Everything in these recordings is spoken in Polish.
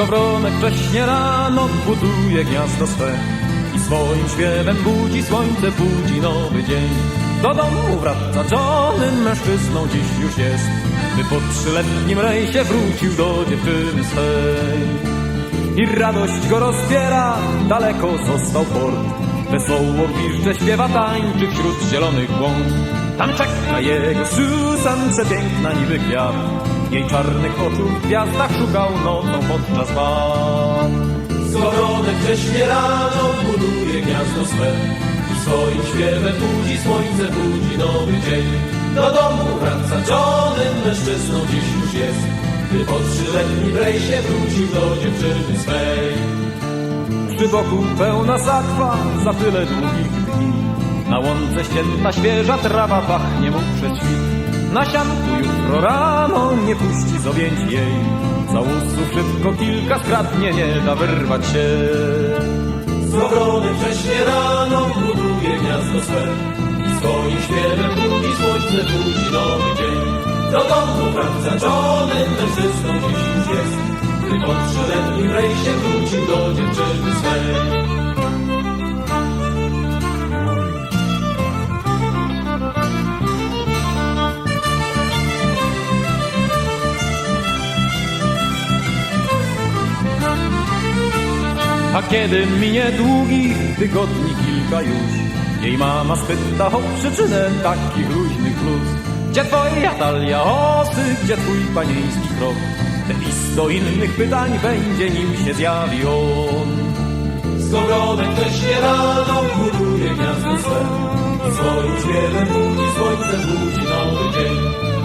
Skowronek wcześnie rano buduje gniazdo swe i swoim śpiewem budzi słońce, budzi nowy dzień. Do domu wraca Johnny, mężczyzną dziś już jest, by po trzyletnim rejsie wrócił do dziewczyny swej. I radość go rozbiera, daleko został port. Wesoło gwizdże, śpiewa, tańczy wśród zielonych łąk. Tam czeka jego Susan, przepiękna niby kwiat. Jej czarnych oczu w gwiazdach szukał nocą podczas bal. Skowronek wcześnie rano buduje gniazdo swe i swoim śpiewem budzi słońce, budzi nowy dzień. Do domu wraca Johnny, mężczyzną dziś już jest, by po trzyletnim rejsie wrócił do dziewczyny swej. Przy boku pełna sakwa za tyle długich dni. Na łące ścięta świeża trawa pachnie mu przed świt. Na sianku jutro rano nie puści z objęć jej. Za usłów szybko kilka skradnie, nie da wyrwać się. Skowronek wcześnie rano buduje gniazdo swe i swoim śpiewem budzi słońce, budzi nowy dzień. Do domu wraca Johnny, mężczyzną dziś już jest, by po trzyletnim rejsie wrócił do dziewczyny swej. A kiedy minie długich tygodni kilka już, jej mama spyta o przyczynę takich luźnych bluz. Gdzie twoja talia osy, gdzie twój panieński krok? Te i sto innych pytań będzie, nim się zjawi on. Skowronek wcześnie rano buduje gniazdo swe i swoim śpiewem budzi słońce, budzi nowy dzień.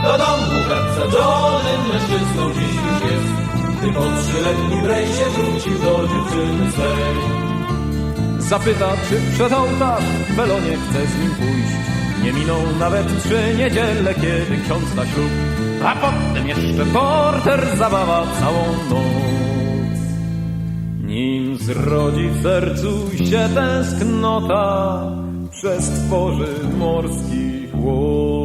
Do domu wraca Johnny, mężczyzną dziś by po trzyletnim rejsie wrócił do dziewczyny swej. Zapyta, czy przed ołtarz w Belonie chce z nim pójść. Nie miną nawet trzy niedziele, kiedy ksiądz da ślub. A potem jeszcze porter zabawa całą noc. Nim zrodzi w sercu się tęsknota przez tworzy morskich łód.